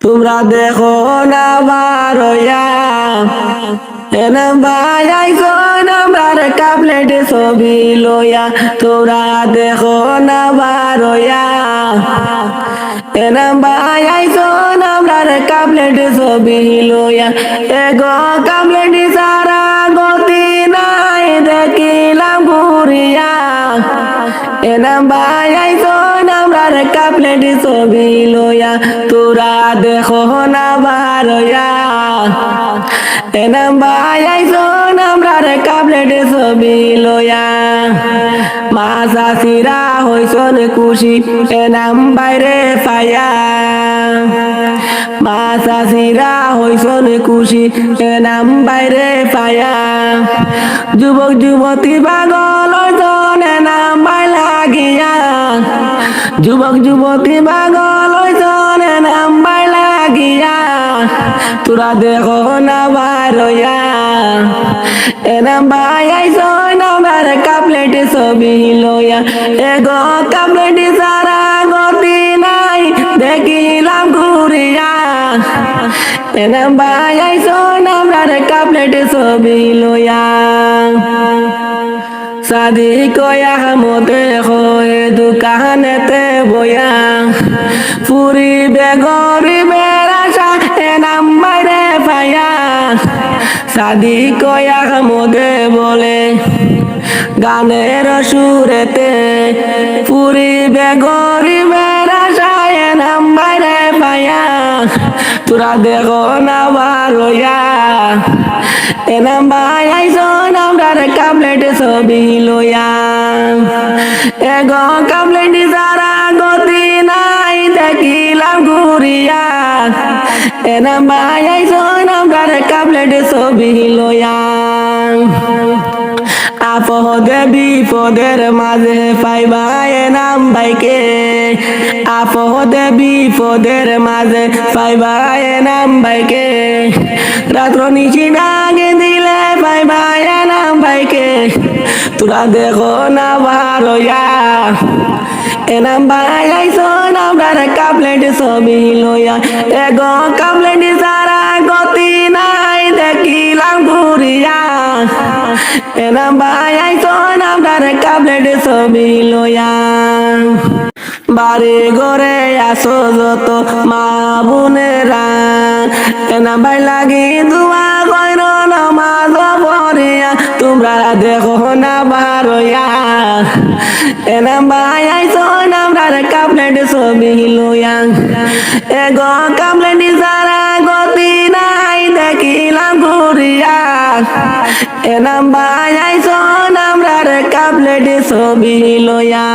তোমরা দেখো না বারয়া। এনা ছবি লইয়া। তোমরা দেখো না বারয়া। এনা বায়াই কোন আমরার কাপলেট ছবি লইয়া। এগো কাপলেট সারা গতি নাই, দেখিলাম ঘুরিয়া। এনা বায়াই কোন আমরার কাপলেট ছবি লইয়া। তোরা বারয়া এনাম বায়াই সোন আমরার কাপলেট ছবি লইয়া। মাসা সিরা হইছন খুশি এনাম বাইরে পায়া মাসা সিরা হইছন খুশি এনাম বাইরে পায়া যুবক যুবতী পাগল হইছন এনাম লাগিয়া। যুবক যুবতী পাগল হইছন এনাম তোরা দেখো না বারয়া এনাম বায়াই সোন আমার কাপলেট ছবি লইয়া। এগো কাপলেট সারা গতি নাই, দেখিলাম ঘুরিয়া। এনাম বায়াই সোন আমার কাপলেট ছবি লইয়া। সাদি কয়া মতে হয় দোকানেতে বয়া ফুরি বেগরি সাদি কয়া মতে বলে, গানের সুরেতে পুরি বেগরি বেড়াশা এনাম বাইরে পায়া, তোরা দেখো না বারয়া এনাম বায়াই সোন আমরার কাপলেট ছবি লইয়া। এগো কাপলেট সারা গতি নাই দেখিলাম ঘুরিয়া। এনাম বায়াই সোন আমরার কাপলেট ছবি লইয়া। আপদে বিপদের মাঝে পাইবা এনাম বাইকে। আপদে বিপদের মাঝে পাইবা এনাম বাইকে। রাত্র নিচি নাগে দিলে পাইবা এনাম বাইকে। তোরা দেখো না বারয়া। এনাম বায়াই সোন আমরার কাপলেট ছবি লইয়া। এগো কাপলেট সারা গতি নাই, দেখিলাম ঘুরিয়া। এনাম বায়াই সোন আমরার কাপলেট ছবি লইয়া। বাড়ি ঘরে আসো যত মা বোনেরা। এনা বাই লাগি দুয়া কইর, নমাজ পড়িয়া। তোমরা দেখো না বারয়া। এনা বাই আইসো নামরার কাপলেট ছবি লইয়া। এগো কাপলেট সারা গতি নাই, দেখিলাম ঘুরিয়া। এনা বাই আইসো আমরা কাপলেট ছবি লইয়া।